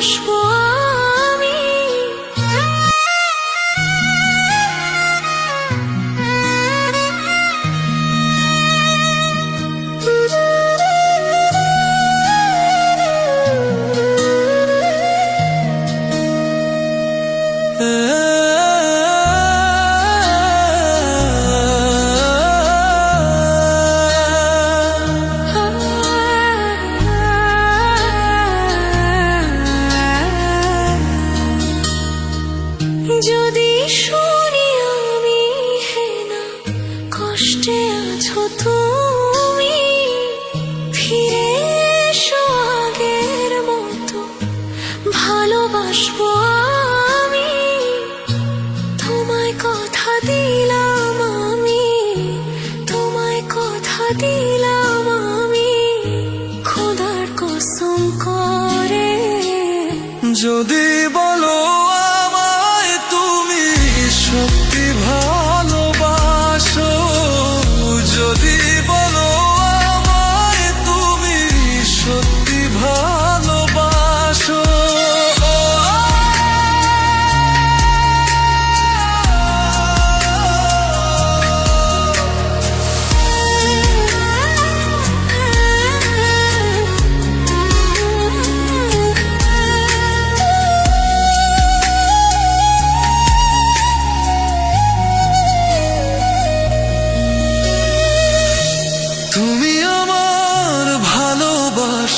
说。মতো। ভালোবাসবো আমি। তোমায় কথা দিলাম তোমায় কথা দিলাম যদি বলো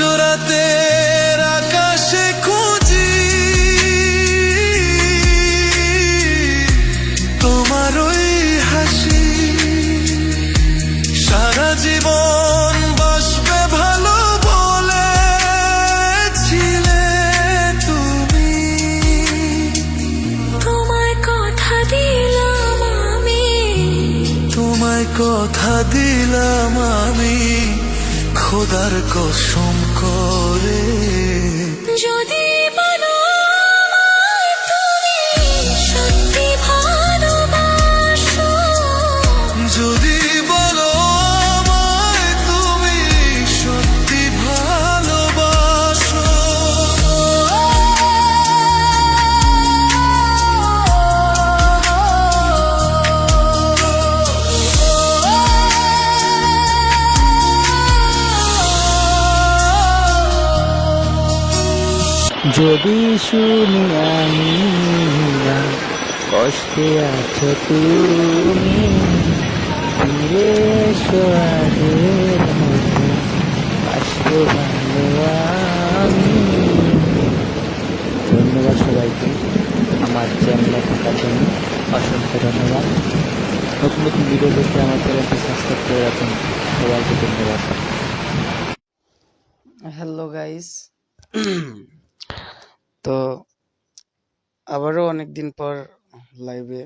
রাতের আকাশে খুঁজি। তোমার ওই হাসি সারা জীবন বাসবে ভালো বলেছিলে তুমি। তোমায় কথা দিলাম আমি। তোমায় কথা দিলাম আমি। খোদার কসম করে। যদি যদি শুনি আমি কষ্টে আছো তুমি, ফিরে ধন্যবাদ সবাইকে আমার চ্যানেলে থাকার জন্য, অসংখ্য ধন্যবাদ। নতুন নতুন ভিডিও দেখতে আমার চ্যানেলটি সাবস্ক্রাইব করে রাখুন। সবাইকে ধন্যবাদ। হ্যালো গাইস তো আবারও অনেক দিন পর লাইভে